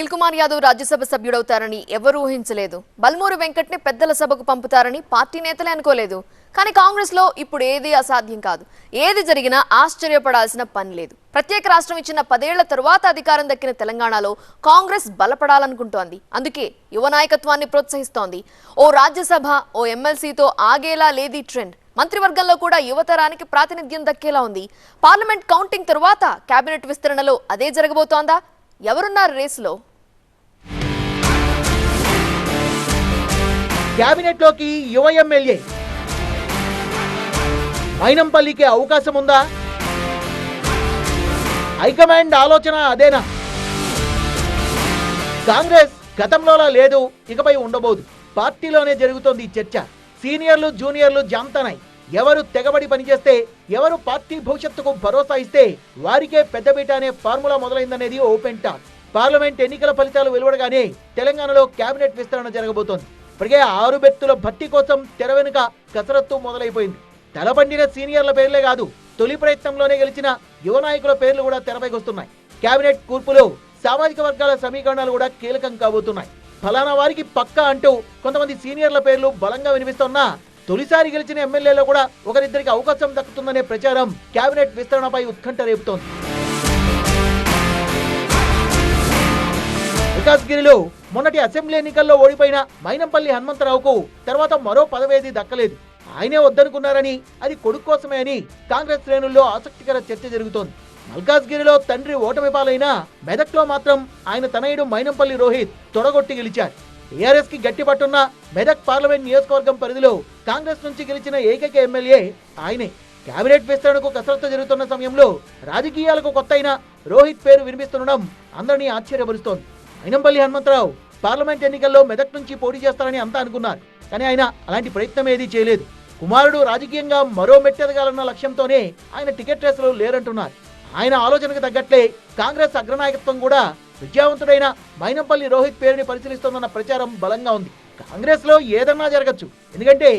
అనిల్ కుమార్ యాదవ్ రాజ్యసభ సభ్యుడవుతారని ఎవరూ ఊహించలేదు. బల్మూరు వెంకట్ని పెద్దల సభకు పంపుతారని పార్టీ నేతలే అనుకోలేదు. కానీ కాంగ్రెస్లో ఇప్పుడు ఏది అసాధ్యం కాదు. ఏది జరిగినా ఆశ్చర్యపడాల్సిన పని లేదు. ప్రత్యేక రాష్ట్రం ఇచ్చిన పదేళ్ళ తరువాత అధికారం దక్కిన తెలంగాణలో కాంగ్రెస్ బలపడాలనుకుంటోంది. అందుకే యువ నాయకత్వాన్ని ప్రోత్సహిస్తోంది. ఓ రాజ్యసభ ఓ ఎమ్మెల్సీతో ఆగేలా లేది ట్రెండ్. మంత్రివర్గంలో కూడా యువతరానికి ప్రాతినిధ్యం దక్కేలా ఉంది. పార్లమెంట్ కౌంటింగ్ తరువాత కేబినెట్ విస్తరణలో అదే జరగబోతోందా? ఎవరున్నారు రేసులో? క్యాబినెట్లోకి యువ ఎమ్మెల్యే. మైనంపల్లికి అవకాశం ఉందా? హైకమాండ్ ఆలోచన అదేనా? కాంగ్రెస్ గతంలోలా లేదు ఇకపై ఉండబోదు. పార్టీలోనే జరుగుతోంది ఈ చర్చ. సీనియర్లు జూనియర్లు జాంతనై ఎవరు తెగబడి పనిచేస్తే ఎవరు పార్టీ భవిష్యత్తుకు భరోసా ఇస్తే వారికే పెద్దపీట అనే ఫార్ములా మొదలైందనేది ఓపెన్ టాక్. పార్లమెంట్ ఎన్నికల ఫలితాలు వెలువడగానే తెలంగాణలో కేబినెట్ విస్తరణ జరగబోతోంది. ఇప్పటికే ఆరు బెత్తుల భర్తీ కోసం తెర వెనుక కసరత్తు మొదలైపోయింది. తలబండిన సీనియర్ల పేర్లే కాదు తొలి ప్రయత్నంలోనే గెలిచిన యువ నాయకుల పేర్లు కూడా తెరపైకి వస్తున్నాయి. కేబినెట్ కూర్పులో సామాజిక వర్గాల సమీకరణాలు కూడా కీలకం కాబోతున్నాయి. ఫలానా వారికి పక్కా అంటూ కొంతమంది సీనియర్ల పేర్లు బలంగా వినిపిస్తున్నా తొలిసారి గెలిచిన ఎమ్మెల్యేలో కూడా ఒకరిద్దరికి అవకాశం దక్కుతుందనే ప్రచారం కేబినెట్ విస్తరణపై ఉత్కంఠ రేపుతోంది. వికాస్గిరిలో మొన్నటి అసెంబ్లీ ఎన్నికల్లో ఓడిపోయిన మైనంపల్లి హనుమంతరావుకు తర్వాత మరో పదవేది దక్కలేదు. ఆయనే వద్దనుకున్నారని అది కొడుకు కోసమే అని కాంగ్రెస్ శ్రేణుల్లో ఆసక్తికర చర్చ జరుగుతోంది. మల్కాజ్గిరిలో తండ్రి ఓటమి పాలైన మెదక్లో మాత్రం ఆయన తనయుడు మైనంపల్లి రోహిత్ తొడగొట్టి గెలిచారు. టీఆర్ఎస్కి గట్టి పట్టున్న మెదక్ పార్లమెంట్ నియోజకవర్గం పరిధిలో కాంగ్రెస్ నుంచి గెలిచిన ఏకైక ఎమ్మెల్యే ఆయనే. కేబినెట్ విస్తరణకు కసరత్తు జరుగుతున్న సమయంలో రాజకీయాలకు కొత్త అయిన రోహిత్ పేరు వినిపిస్తుండడం అందరినీ ఆశ్చర్యపరుస్తోంది. అయినంపల్లి హనుమంతరావు పార్లమెంట్ ఎన్నికల్లో మెదక్ నుంచి పోటీ చేస్తారని అంతా అనుకున్నారు. కానీ ఆయన అలాంటి ప్రయత్నం ఏదీ చేయలేదు. కుమారుడు రాజకీయంగా మరో మెట్టెదగాలన్న లక్ష్యంతోనే ఆయన టికెట్ రేసులో లేరంటున్నారు. ఆయన ఆలోచనకు తగ్గట్లే కాంగ్రెస్ అగ్రనాయకత్వం కూడా విద్యావంతుడైన మైనంపల్లి రోహిత్ పేరుని పరిశీలిస్తోందన్న ప్రచారం బలంగా ఉంది. కాంగ్రెస్లో ఏదన్నా జరగచ్చు. ఎందుకంటే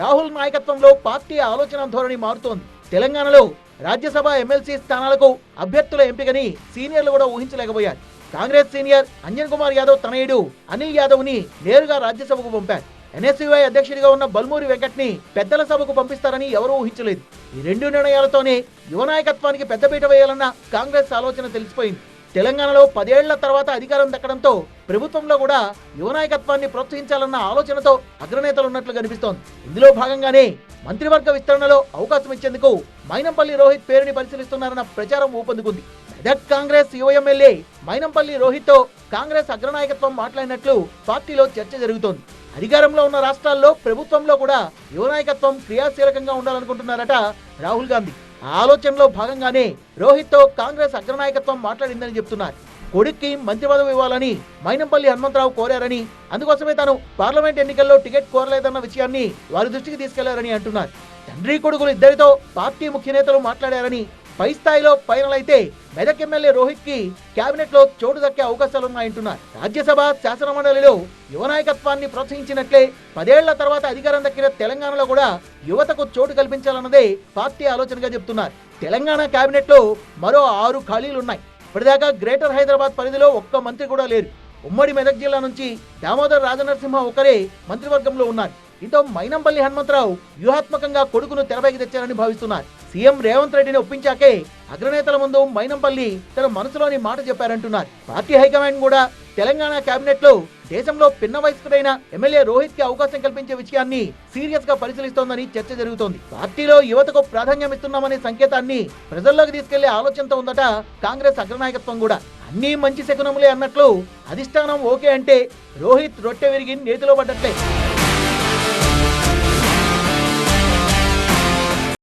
రాహుల్ నాయకత్వంలో పార్టీ ఆలోచన ధోరణి మారుతోంది. తెలంగాణలో రాజ్యసభ ఎమ్మెల్సీ స్థానాలకు అభ్యర్థుల ఎంపికని సీనియర్లు కూడా ఊహించలేకపోయారు. కాంగ్రెస్ సీనియర్ అంజన్ కుమార్ యాదవ్ తనయుడు అనిల్ యాదవ్ని నేరుగా రాజ్యసభకు పంపారు. ఎన్ఎస్యుఐ అధ్యక్షుడిగా ఉన్న బల్మూరి వెంకట్ని పెద్దల సభకు పంపిస్తారని ఎవరూ ఊహించలేదు. ఈ రెండు నిర్ణయాలతోనే యువ నాయకత్వానికి పెద్దపీట వేయాలన్న కాంగ్రెస్ ఆలోచన తెలిసిపోయింది. తెలంగాణలో పదేళ్ళ తర్వాత అధికారం దక్కడంతో ప్రభుత్వంలో కూడా యువ నాయకత్వాన్ని ప్రోత్సహించాలన్న ఆలోచనతో అగ్రనేతలు ఉన్నట్లు కనిపిస్తోంది. ఇందులో భాగంగానే మంత్రివర్గ విస్తరణలో అవకాశం ఇచ్చేందుకు మైనంపల్లి రోహిత్ పేరుని పరిశీలిస్తున్నారన్న ప్రచారం ఊపందుకుంది. దట్ కాంగ్రెస్ యువ ఎమ్మెల్యే మైనంపల్లి రోహిత్తో కాంగ్రెస్ అగ్రనాయకత్వం మాట్లాడినట్లు పార్టీలో చర్చ జరుగుతోంది. అధికారంలో ఉన్న రాష్ట్రాల్లో ప్రభుత్వంలో కూడా యువ నాయకత్వం క్రియాశీలకంగా ఉండాలనుకుంటున్నారట రాహుల్ గాంధీ. ఆ ఆలోచనలో భాగంగానే రోహిత్తో కాంగ్రెస్ అగ్రనాయకత్వం మాట్లాడిందని చెప్తున్నారు. కొడుక్కి మంత్రి పదవి ఇవ్వాలని మైనంపల్లి హనుమంతరావు కోరారని అందుకోసమే తాను పార్లమెంట్ ఎన్నికల్లో టికెట్ కోరలేదన్న విషయాన్ని వారి దృష్టికి తీసుకెళ్ళారని అంటున్నారు. తండ్రి కొడుకులు ఇద్దరితో పార్టీ ముఖ్య నేతలు మాట్లాడారని పై స్థాయిలో ఫైనల్ అయితే మెదక్ ఎమ్మెల్యే రోహిత్కి కేబినెట్లో చోటు దక్కే అవకాశాలున్నాయంటున్నారు. రాజ్యసభ శాసనమండలిలో యువ నాయకత్వాన్ని ప్రోత్సహించినట్లే పదేళ్ళ తర్వాత అధికారం దక్కిన తెలంగాణలో కూడా యువతకు చోటు కల్పించాలన్నదే పార్టీ ఆలోచనగా చెప్తున్నారు. తెలంగాణ కేబినెట్లో మరో ఆరు ఖాళీలున్నాయి. ఇప్పటిదాకా గ్రేటర్ హైదరాబాద్ పరిధిలో ఒక్క మంత్రి కూడా లేరు. ఉమ్మడి మెదక్ జిల్లా నుంచి దామోదర్ రాజనరసింహ ఒకరే మంత్రివర్గంలో ఉన్నారు. దీంతో మైనంపల్లి హనుమంతరావు వ్యూహాత్మకంగా కొడుకును తెరపైకి తెచ్చారని భావిస్తున్నారు. సీఎం రేవంత్ రెడ్డిని ఒప్పించాకే అగ్రనేతల ముందు మైనంపల్లి తన మనసులోని మాట చెప్పారంటున్నారు. పార్టీ హైకమాండ్ కూడా తెలంగాణ కేబినెట్లో దేశంలో పిన్న వయస్కుడైన ఎమ్మెల్యే రోహిత్కి అవకాశం కల్పించే విషయాన్ని సీరియస్గా పరిశీలిస్తోందని చర్చ జరుగుతోంది. పార్టీలో యువతకు ప్రాధాన్యం ఇస్తున్నామనే సంకేతాన్ని ప్రజల్లోకి తీసుకెళ్ళే ఆలోచనతో ఉందట కాంగ్రెస్ అగ్రనాయకత్వం కూడా. అన్ని మంచి శకునములే అన్నట్లు అధిష్టానం ఓకే అంటే రోహిత్ రొట్టె విరిగి నేతిలో పడ్డట్లే.